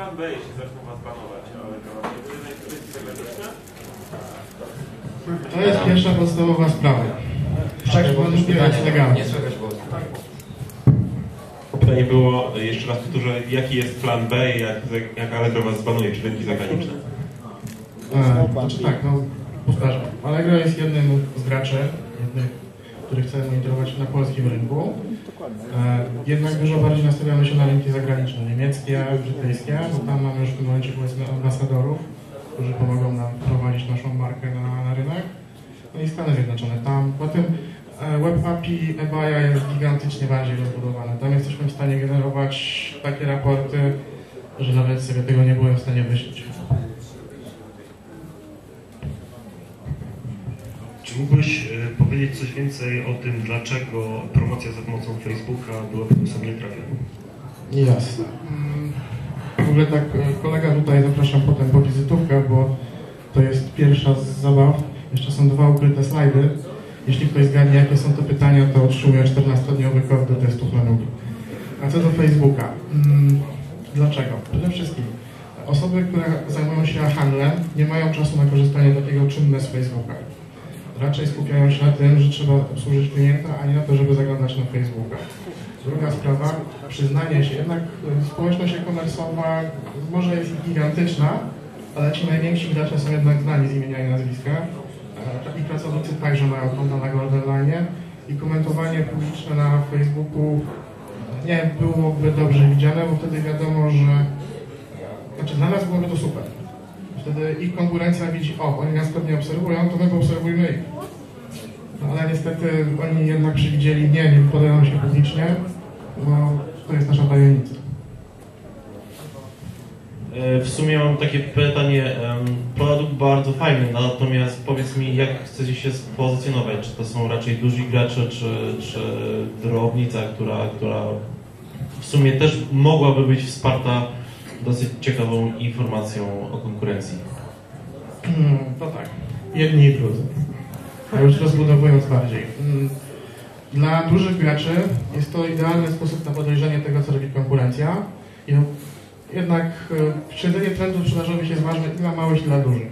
plan B, jeśli zaczną was banować, ale to jest zagraniczne? To jest pierwsza podstawowa sprawa. Bo już pytanie legalnie. nie słychać głosu. Pytanie było, jeszcze raz powtórzę, jaki jest plan B i jak, jak Allegro was zbanuje, czy rynki zagraniczne? E, znaczy tak, no powtarzam. Allegro jest jednym z graczy, jednych, który chce monitorować na polskim rynku. E, jednak dużo bardziej nastawiamy się na rynki zagraniczne, niemieckie, brytyjskie, bo tam mamy już w tym momencie powiedzmy ambasadorów, którzy pomogą nam wprowadzić naszą markę na, na rynek. No i Stany Zjednoczone. Tam potem e, Web API eBaya jest gigantycznie bardziej rozbudowane. Tam jesteśmy w stanie generować takie raporty, że nawet sobie tego nie byłem w stanie wyślić. Mógłbyś e, powiedzieć coś więcej o tym, dlaczego promocja za pomocą Facebooka była pomysłem nietrafionym? Jasne. W ogóle tak, e, kolega tutaj zapraszam potem po wizytówkę, bo to jest pierwsza z zabaw. Jeszcze są dwa ukryte slajdy. Jeśli ktoś zgadnie, jakie są to pytania, to otrzymuje 14-dniowy kod do testów na nóg. A co do Facebooka? Mm, Dlaczego? Przede wszystkim osoby, które zajmują się handlem, nie mają czasu na korzystanie takiego czynne z Facebooka. Raczej skupiają się na tym, że trzeba obsłużyć klienta, a nie na to, żeby zaglądać na Facebooka. Druga sprawa, przyznanie się. Jednak y, społeczność e-commerce'owa może jest gigantyczna, ale ci najwięksi gracze są jednak znani z imienia i nazwiska. E, I pracownicy także mają konta na Golden Line i komentowanie publiczne na Facebooku nie byłoby dobrze widziane, bo wtedy wiadomo, że znaczy dla nas byłoby to super. Wtedy ich konkurencja widzi, o, oni nas pewnie obserwują, to my poobserwujmy ich. No, ale niestety oni jednak przewidzieli, nie, nie wypowiadają się publicznie, no to jest nasza tajemnica. E, W sumie mam takie pytanie. Produkt bardzo fajny, natomiast powiedz mi, jak chcecie się pozycjonować? Czy to są raczej duzi gracze, czy, czy drobnica, która, która w sumie też mogłaby być wsparta dosyć ciekawą informacją o konkurencji? Mm, To tak, jedni i drudzy. A już rozbudowując bardziej. Mm, Dla dużych graczy jest to idealny sposób na podejrzenie tego, co robi konkurencja. I Jednak e, śledzenie trendów sprzedażowych jest ważne i dla małych, i dla dużych.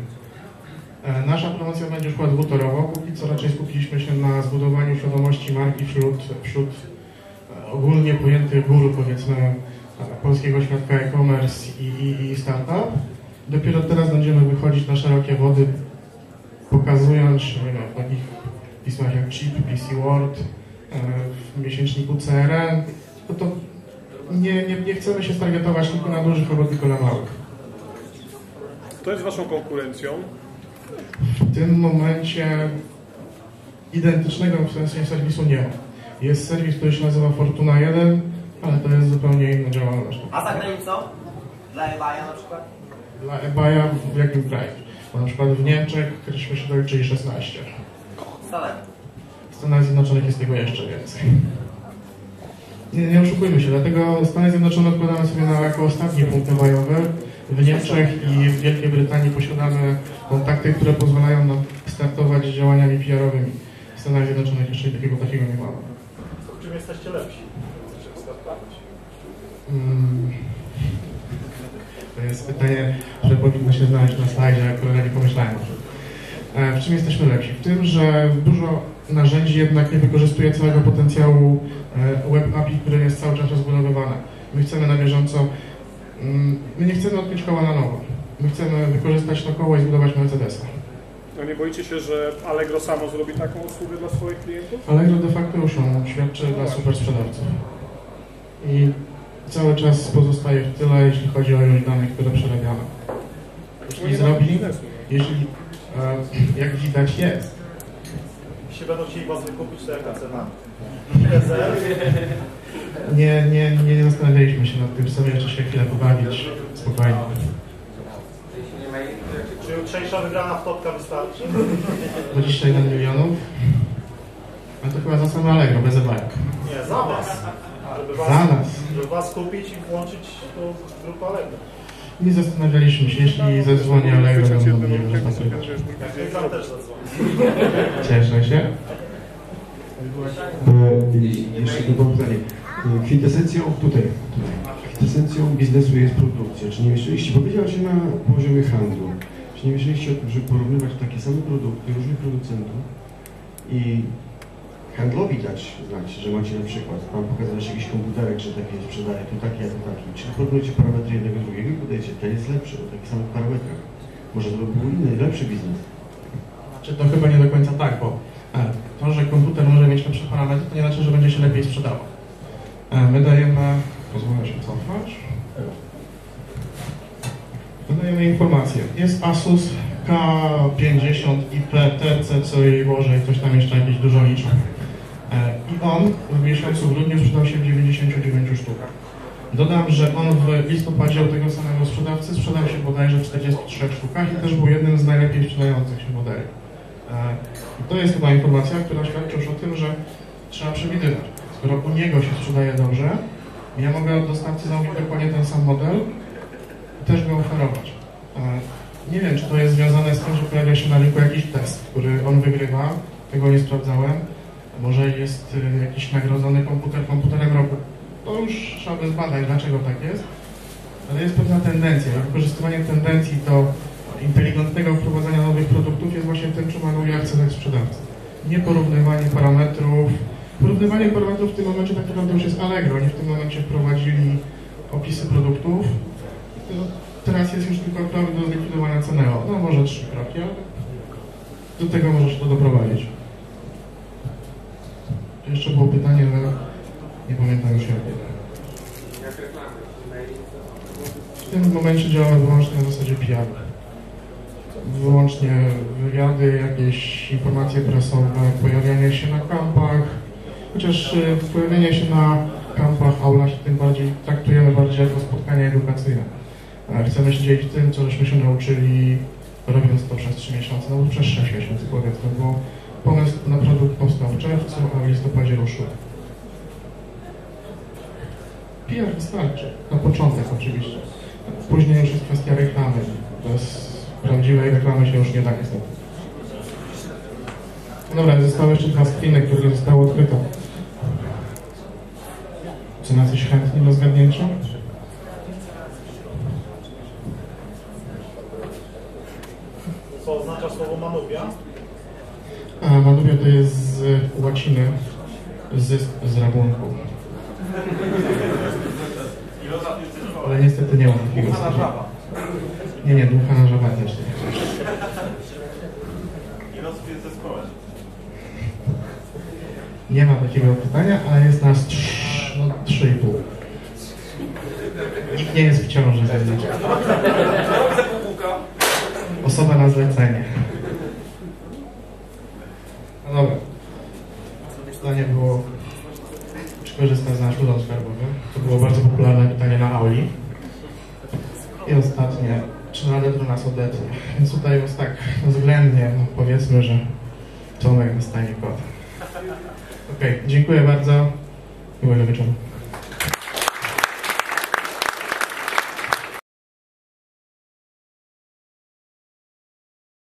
E, Nasza promocja będzie szła dwutorowo. Póki co raczej skupiliśmy się na zbudowaniu świadomości marki wśród, wśród e, ogólnie pojętych gór, powiedzmy, polskiego świadka e-commerce i, i, i startup. Dopiero teraz będziemy wychodzić na szerokie wody, pokazując nie wiem, w takich pismach jak Chip, PC World, e, w miesięczniku CRM, no to nie, nie, nie chcemy się stargetować tylko na dużych, albo tylko na małych. Kto jest waszą konkurencją? W tym momencie identycznego w sensie serwisu nie ma. Jest serwis, który się nazywa Fortuna 1, ale to jest zupełnie inna działalność. A za granicą? Dla eBaya na przykład? Dla eBaya w jakim kraju? Bo na przykład w Niemczech kryśmy się doliczyli 16. Stale. W Stanach Zjednoczonych jest tego jeszcze więcej. Nie, nie oszukujmy się, dlatego Stany Zjednoczone odkładamy sobie na jako ostatni punkt majowy. W Niemczech i w Wielkiej Brytanii posiadamy kontakty, które pozwalają nam startować z działaniami PR-owymi. W Stanach Zjednoczonych jeszcze takiego takiego nie mamy. W czym jesteście lepsi? Chcecie startować. Mm. To jest pytanie, które powinno się znaleźć na slajdzie, które nie pomyślałem. E, W czym jesteśmy lepsi? W tym, że dużo narzędzi jednak nie wykorzystuje całego potencjału e, web API, które jest cały czas rozbudowywane. My chcemy na bieżąco, mm, my nie chcemy odkryć koła na nowo. My chcemy wykorzystać to koło i zbudować Mercedesa. No nie boicie się, że Allegro samo zrobi taką usługę dla swoich klientów? Allegro de facto już ją świadczy dla super sprzedawców. I cały czas pozostaje w tyle, jeśli chodzi o ilość danych, które przerabiamy. Jeśli zrobi, jeśli, e, jak widać jest, Jeśli będą chcieli was wykupić, to jaka cena? nie, nie, nie zastanawialiśmy się nad tym, chcemy jeszcze się chwilę pobawić, spokojnie. Czy jutrzejsza wygrana w topka wystarczy? 21 milionów, a to chyba za same Allegro, bez ebajek. Nie, za was. Żeby was, Za nas. Żeby was kupić i włączyć do grupy Allegro. Nie zastanawialiśmy się, jeśli zadzwoni Allegro, będą mogli wystąpić. Jak wam też zadzwoni. Cieszę się. E, Jeszcze to było pytanie. Y, Kwintesencją tutaj, tutaj. Kwintesencją biznesu jest produkcja. Czy nie myśleliście, powiedziała się na poziomie handlu, czy nie myśleliście o tym, żeby porównywać takie same produkty różnych producentów i handlowi dać znać, że macie na przykład, Pan pokazać jakiś komputerek, że taki sprzedaje, tu taki, a tu taki. Czy porównujecie parametry jednego i drugiego i podajecie, ten jest lepszy o takich samych parametrach. Może to by był inny, lepszy biznes. Znaczy to chyba nie do końca tak, bo e, to, że komputer może mieć lepsze parametry, to nie znaczy, że będzie się lepiej sprzedawał. E, My dajemy, pozwolę się cofnąć, my dajemy informacje. Jest Asus K50 IPTC, co jej może i ktoś tam jeszcze jakieś dużo liczb. I on w miesiącu grudniu sprzedał się w 99 sztukach. Dodam, że on w listopadzie u tego samego sprzedawcy sprzedał się bodajże w 43 sztukach i też był jednym z najlepiej sprzedających się modeli. E, i To jest chyba informacja, która świadczy już o tym, że trzeba przewidywać. Skoro u niego się sprzedaje dobrze, ja mogę od dostawcy zamówić dokładnie ten sam model i też go oferować. E, Nie wiem, czy to jest związane z tym, że pojawia się na rynku jakiś test, który on wygrywa, tego nie sprawdzałem. Może jest y, jakiś nagrodzony komputer komputerem roku. To już trzeba by zbadać, dlaczego tak jest. Ale jest pewna tendencja. Wykorzystywanie tendencji do inteligentnego wprowadzania nowych produktów jest właśnie tym, czym maluje akcent sprzedawcy. Nie porównywanie parametrów. Porównywanie parametrów w tym momencie tak naprawdę już jest Allegro. Oni w tym momencie wprowadzili opisy produktów. Teraz jest już tylko krok do zlikwidowania Ceneo. No może trzy kroki, ale do tego możesz to doprowadzić. Jeszcze było pytanie, ale nie pamiętam już jakie. W tym momencie działamy wyłącznie na zasadzie PR. Wyłącznie wywiady, jakieś informacje prasowe, pojawianie się na kampach, chociaż y, pojawienie się na kampach, aulach tym bardziej traktujemy bardziej jako spotkanie edukacyjne. Chcemy się dzielić tym, co żeśmy się nauczyli robiąc to przez 3 miesiące, no przez 6 miesięcy powiedzmy, bo pomysł na produkt powstał w czerwcu, a w listopadzie ruszył. PR wystarczy. Na początek oczywiście. Później już jest kwestia reklamy. Bez prawdziwej reklamy się już nie da niestety. Dobra, zostały jeszcze dwa screeny, które zostały odkryte. Czy na coś chętni do zgadnięcia? Co oznacza słowo manubia? A Manubia to jest z łaciny zysk z rabunku. Ale niestety nie ma takiego słowa. Nie, nie, ducha na żaba też nie. Nie ma takiego pytania, ale jest nas trz, no, trzy i pół. Nikt nie jest w ciąży. Osoba na zlecenie. No dobra. Pytanie było, czy korzysta z nasz urząd skarbowy? To było bardzo popularne pytanie na auli. I ostatnie, czy Więc tutaj jest tak względnie, no powiedzmy, że Tomek dostanie kod. Okej, dziękuję bardzo. Miłego wieczoru.